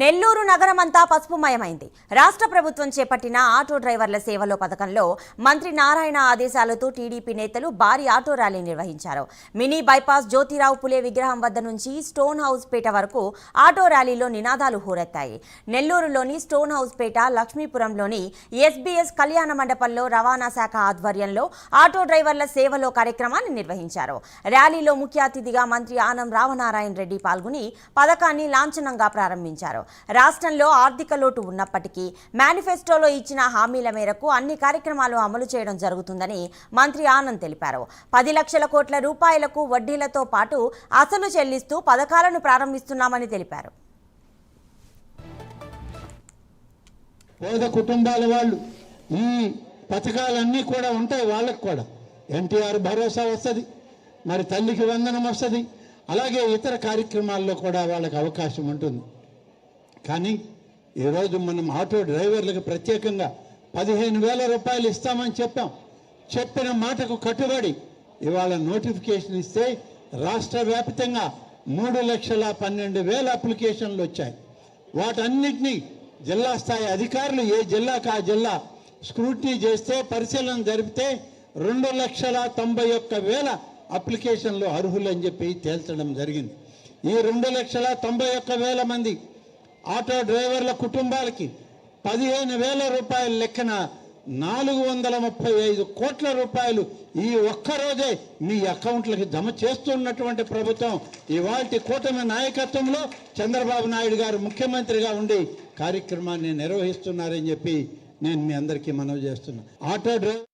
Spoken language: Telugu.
నెల్లూరు నగరమంతా పసుపుమయమైంది. రాష్ట్ర ప్రభుత్వం చేపట్టిన ఆటో డ్రైవర్ల సేవలో పథకంలో మంత్రి నారాయణ ఆదేశాలతో టీడీపీ నేతలు భారీ ఆటో ర్యాలీ నిర్వహించారు. మినీ బైపాస్ జ్యోతిరావు పులే విగ్రహం వద్ద నుంచి స్టోన్ హౌస్ పేట వరకు ఆటో ర్యాలీలో నినాదాలు హోరెత్తాయి. నెల్లూరులోని స్టోన్ హౌస్ పేట లక్ష్మీపురంలోని ఎస్బీఎస్ కళ్యాణ మండపంలో రవాణా శాఖ ఆధ్వర్యంలో ఆటో డ్రైవర్ల సేవలో కార్యక్రమాన్ని నిర్వహించారు. ర్యాలీలో ముఖ్య అతిథిగా మంత్రి ఆనం రామనారాయణ రెడ్డి పాల్గొని పథకాన్ని లాంఛనంగా ప్రారంభించారు. రాష్ట్రంలో ఆర్థిక లోటు ఉన్నప్పటికీ మేనిఫెస్టోలో ఇచ్చిన హామీల మేరకు అన్ని కార్యక్రమాలు అమలు చేయడం జరుగుతుందని మంత్రి ఆనంద్ తెలిపారు. పది లక్షల కోట్ల రూపాయలకు వడ్డీలతో పాటు అసలు చెల్లిస్తూ పథకాలను ప్రారంభిస్తున్నామని తెలిపారు. పేద కుటుంబాల వాళ్ళు ఈ పథకాలన్నీ కూడా ఉంటాయి వాళ్ళకు కూడా. ఎన్టీఆర్ భరోసా వస్తుంది మరి తల్లికి వందనం వస్తుంది అలాగే ఇతర కార్యక్రమాల్లో కూడా వాళ్ళకి అవకాశం ఉంటుంది. కానీ ఈరోజు మనం ఆటో డ్రైవర్లకు ప్రత్యేకంగా పదిహేను వేల రూపాయలు ఇస్తామని చెప్పాం. చెప్పిన మాటకు కట్టుబడి ఇవాళ నోటిఫికేషన్ ఇస్తే రాష్ట్ర వ్యాప్తంగా మూడు లక్షల పన్నెండు వేల అప్లికేషన్లు వచ్చాయి. వాటన్నిటినీ జిల్లా స్థాయి అధికారులు ఏ జిల్లాకు ఆ జిల్లా స్క్రూటినీ చేస్తే పరిశీలన జరిపితే రెండు లక్షల తొంభై ఒక్క వేల అప్లికేషన్లు అర్హులని చెప్పి తేల్చడం జరిగింది. ఈ రెండు లక్షల తొంభై ఒక్క వేల మంది ఆటో డ్రైవర్ల కుటుంబాలకి పదిహేను వేల రూపాయల లెక్కన నాలుగు వందల ముప్పై ఐదు కోట్ల రూపాయలు ఈ ఒక్కరోజే మీ అకౌంట్లకి జమ చేస్తున్నటువంటి ప్రభుత్వం ఇవాల్టి కూటమి నాయకత్వంలో చంద్రబాబు నాయుడు గారు ముఖ్యమంత్రిగా ఉండి కార్యక్రమాన్ని నిర్వహిస్తున్నారని చెప్పి నేను మీ అందరికీ మనవి చేస్తున్నా. Auto driver